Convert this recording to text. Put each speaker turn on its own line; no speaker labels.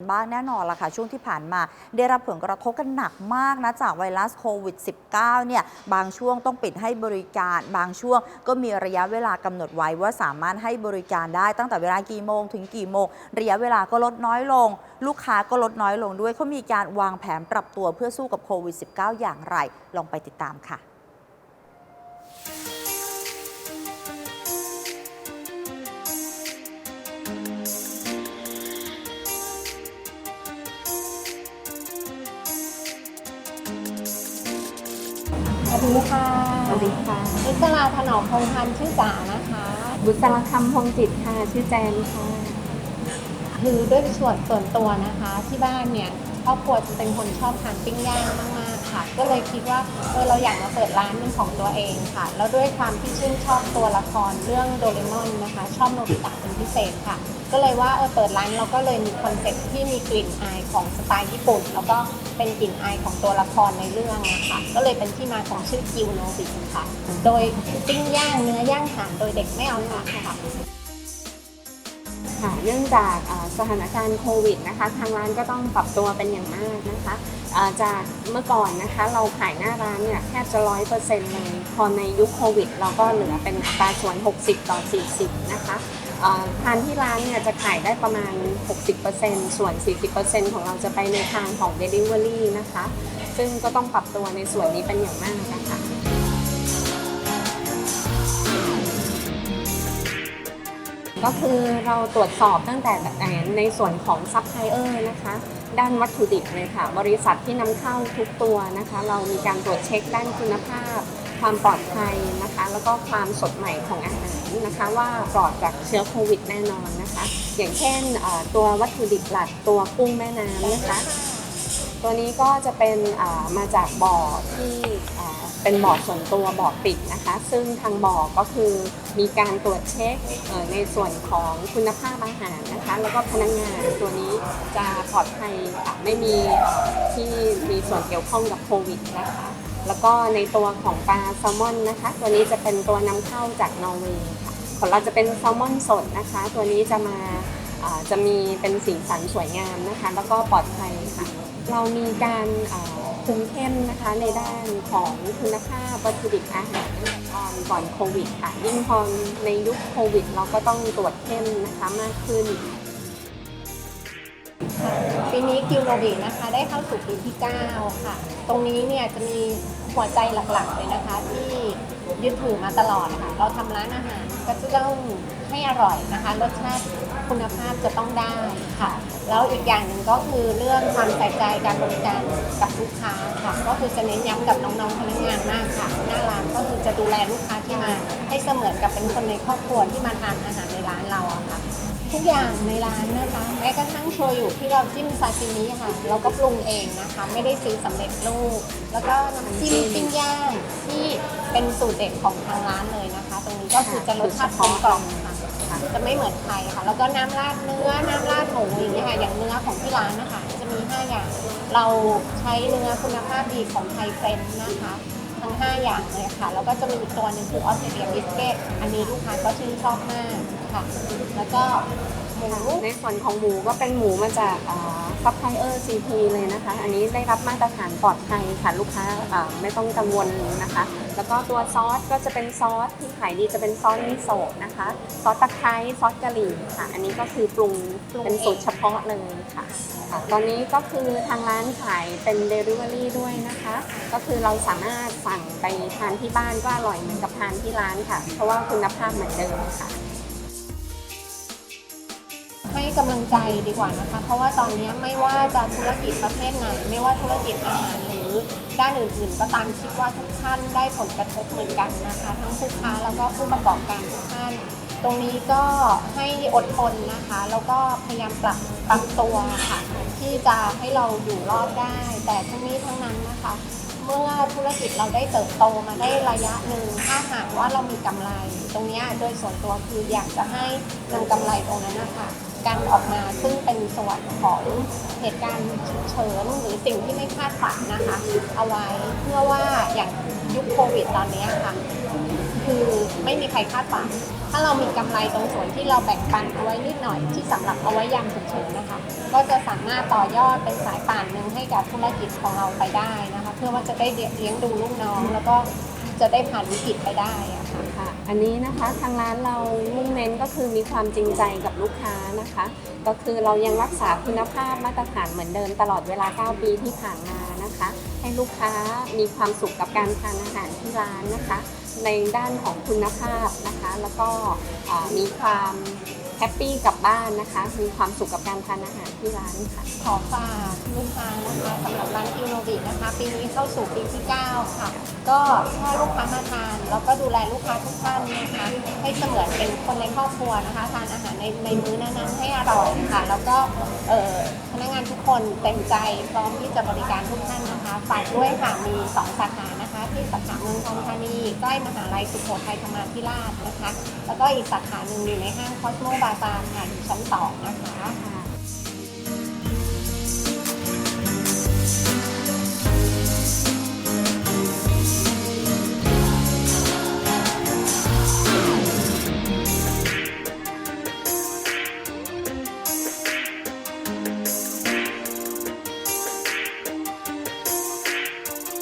บ้างแน่นอนล่ะค่ะช่วงที่ผ่านมา ได้รับผลกระทบกันหนักมากนะจากไวรัสโควิด -19 เนี่ยบางช่วงต้องปิดให้บริการ บางช่วงก็มีระยะเวลากำหนดไว้ว่าสามารถให้บริการได้ตั้งแต่เวลากี่โมงถึงกี่โมง ระยะเวลาก็ลดน้อยลง ลูกค้าก็ลดน้อยลงด้วยเขามีการวางแผนปรับตัวเพื่อสู้กับโควิด -19 อย่างไร ลองไปติดตามค่ะ
สวัสดีค่ะ
สวัสดีค่ะ
นิสราถนอมพงษ์พันธ์ชื่อจ๋านะคะ
บุษรคำพงจิตค่ะ ชื่อแจนค่ะ
คือด้วยส่วนส่วนตัวนะคะ ที่บ้านเนี่ยครอบครัวจะเป็นคนชอบทานปิ้งย่างมากๆค่ะ ก็เลยคิดว่าเออเราอยากมาเปิดร้านเป็นของตัวเองค่ะ แล้วด้วยความที่ชื่นชอบตัวละครเรื่องโดเรมอนนะคะ ชอบโนบิตะเป็น พิเศษค่ะ ก็เลยว่าเออเปิดร้านเราก็เลยมีคอนเซ็ปต์ที่มีกลิ่นอายของสไตล์ญี่ปุ่น แล้วก็เป็นกลิ่นอายของตัวละครในเรื่องนะคะก็เลยเป็นที่มาของชื่อกิวโนบิค่ะ โดยปิ้งย่างเนื้อย่างถ่านโดยเด็กไม่เอาทานค่ะ
ค่ะเนื่องจากสถานการณ์โควิดนะคะ ทางร้านก็ต้องปรับตัวเป็นอย่างมากนะคะจากเมื่อก่อนนะคะเราขายหน้าร้านเนี่ยแทบจะร้อยเปอร์เซ็นต์เลยพอในยุคโควิด เราก็เหลือเป็นอัตราส่วน 60 ต่อ 40 นะคะ ทานที่ร้านเนี่ยจะขายได้ประมาณ 60%ส่วน 40%ของเราจะไปในทางของ Delivery นะคะ ซึ่งก็ต้องปรับตัวในส่วนนี้เป็นอย่างมากนะคะก็คือเราตรวจสอบตั้งแต่ในส่วนของซัพพลายเออร์นะคะ ด้านวัตถุดิบเลยค่ะ บริษัทที่นำเข้าทุกตัวนะคะ เรามีการตรวจเช็คด้านคุณภาพ ความปลอดภัยนะคะ แล้วก็ความสดใหม่ของอาหารนะคะ ว่าปลอดจากเชื้อโควิดแน่นอนนะคะ อย่างเช่นตัววัตถุดิบหลักตัวกุ้งแม่น้ำนะคะ ตัวนี้ก็จะเป็นมาจากบ่อที่เป็นบ่อส่วนตัวบ่อปิดนะคะ ซึ่งทางบ่อก็คือมีการตรวจเช็คในส่วนของคุณภาพอาหารนะคะ แล้วก็พนักงานตัวนี้จะปลอดภัยค่ะไม่มีที่มีส่วนเกี่ยวข้องกับโควิดนะคะ แล้วก็ในตัวของปลาแซลมอนนะคะ ตัวนี้จะเป็นตัวนำเข้าจากนอร์เวย์ค่ะของเราจะเป็นแซลมอนสดนะคะ ตัวนี้จะมาจะมีเป็นสีสันสวยงามนะคะ แล้วก็ปลอดภัยค่ะ เรามีการคุมเข้มนะคะในด้านของคุณภาพวัตถุดิบอาหารตอนก่อนโควิดค่ะยิ่งพอในยุคโควิด เราก็ต้องตรวจเข้มนะคะมากขึ้น
ปีนี้กิวโนบินะคะได้เข้าสู่ปีที่ 9 ค่ะ ตรงนี้เนี่ยจะมีหัวใจหลักๆเลยนะคะ ที่ยึดถือมาตลอดนะคะเราทำร้านอาหารก็จะต้องให้อร่อยนะคะ รสชาติคุณภาพจะต้องได้ค่ะ แล้วอีกอย่างหนึ่งก็คือเรื่องความใส่ใจการบริการกับลูกค้าค่ะ ก็คือจะเน้นย้ำกับน้องๆพนักงานมากค่ะหน้าร้านก็คือจะดูแลลูกค้าที่มา ให้เสมือนกับเป็นคนในครอบครัวที่มาทานอาหารในร้านเราอะค่ะ ทุกอย่างในร้านนะคะ แม้กระทั่งโชยุที่เราจิ้มซาซิมิค่ะ เราก็ปรุงเองนะคะ ไม่ได้ซื้อสำเร็จรูป แล้วก็น้ำจิ้มปิ้งย่างที่เป็นสูตรเด็ดของทางร้านเลยนะคะ ตรงนี้ก็คือจะรสชาติกลมกล่อมค่ะจะไม่เหมือนใครค่ะ แล้วก็น้ำราดเนื้อ น้ำราดหมูอย่างเงี้ยค่ะ อย่างเนื้อของที่ร้านนะคะ จะมีห้าอย่าง เราใช้เนื้อคุณภาพดีของไทยเฟรนช์นะคะ ทั้ง 5 อย่างเลยค่ะ แล้วก็จะมีอีกตัวหนึ่งคือออสเตรเลียบิสเกตอันนี้ลูกค้าก็ชื่นชอบมากค่ะ แล้วก็ หมู
ในส่วนของหมูก็เป็นหมูมาจากซัพพลายเออร์ซีพีเลยนะคะ อันนี้ได้รับมาตรฐานปลอดภัยค่ะลูกค้าอ่าไม่ต้องกังวลนะคะ แล้วก็ตัวซอสก็จะเป็นซอสที่ขายดีจะเป็นซอสมิโซะนะคะ ซอสตะไคร้ซอสกะหรี่ค่ะ อันนี้ก็คือปรุงเป็นสูตรเฉพาะเลยค่ะค่ะตอนนี้ก็คือทางร้านขายเป็น Delivery ด้วยนะคะ ก็คือเราสามารถสั่งไปทานที่บ้านก็อร่อยเหมือนกับทานที่ร้านค่ะ เพราะว่าคุณภาพเหมือนเดิมค่ะ
ให้กำลังใจดีกว่านะคะ เพราะว่าตอนนี้ไม่ว่าจะธุรกิจประเภทไหน ไม่ว่าธุรกิจอาหารหรือด้านอื่นๆ ก็ตามคิดว่าทุกท่านได้ผลกระทบเหมือนกันนะคะ ทั้งผู้ค้าแล้วก็ผู้ประกอบการทุกท่าน ตรงนี้ก็ให้อดทนนะคะ แล้วก็พยายามปรับปรับตัวค่ะที่จะให้เราอยู่รอดได้ แต่ทั้งนี้ทั้งนั้นนะคะ เมื่อธุรกิจเราได้เติบโตมาได้ระยะหนึ่งถ้าหากว่าเรามีกำไร ตรงนี้โดยส่วนตัวคืออยากจะให้นำกำไรตรงนั้นนะคะ การออกมา ซึ่งเป็นส่วนของเหตุการณ์ฉุกเฉินหรือสิ่งที่ไม่คาดฝันนะคะ เอาไว้เพื่อว่าอย่างยุคโควิดตอนนี้ค่ะ คือไม่มีใครคาดหวังถ้าเรามีกำไรตรงส่วนที่เราแบ่งปันเอาไว้นิดหน่อยที่สำหรับเอาไว้ยามฉุกเฉินนะคะ ก็จะสามารถต่อยอดเป็นสายป่านหนึ่งให้กับธุรกิจของเราไปได้นะคะ เพื่อว่าจะได้เลี้ยงดูลูกน้อง แล้วก็จะได้ผ่านวิกฤตไปได้อะค่ะ
ค่ะ อันนี้นะคะทางร้านเรามุ่งเน้นก็คือมีความจริงใจกับลูกค้านะคะ ก็คือเรายังรักษาคุณภาพมาตรฐานเหมือนเดิมตลอดเวลา 9 ปีที่ผ่านมา นะคะ ให้ลูกค้ามีความสุขกับการทานอาหารที่ร้านนะคะ ในด้านของคุณภาพนะคะ แล้วก็มีความแฮปปี้กลับบ้านนะคะ มีความสุขกับการทานอาหารที่ร้านค่ะ
ขอฝากลูกค้านะคะสำหรับร้านคิโนบินะคะ ปีนี้เข้าสู่ปีที่ 9 ค่ะ ก็ถ้าลูกค้ามาทาน แล้วก็ดูแลลูกค้าทุกท่านนะคะ ให้เสมือนเป็นคนในครอบครัวนะคะ ทานอาหารในในมื้อนั้นๆให้อร่อยค่ะ แล้วก็เออ นักงานทุกคนเต็มใจพร้อมที่จะบริการทุกท่านนะคะ ฝากด้วยค่ะมี 2 สาขานะคะ ที่สาขาเมืองทองธานีใกล้มหาลัยสุโขทัยธรรมาธิราชนะคะ แล้วก็อีกสาขาหนึ่งอยู่ในห้างคอสโมบาซาร์ค่ะอยู่ชั้นสองนะ
คะ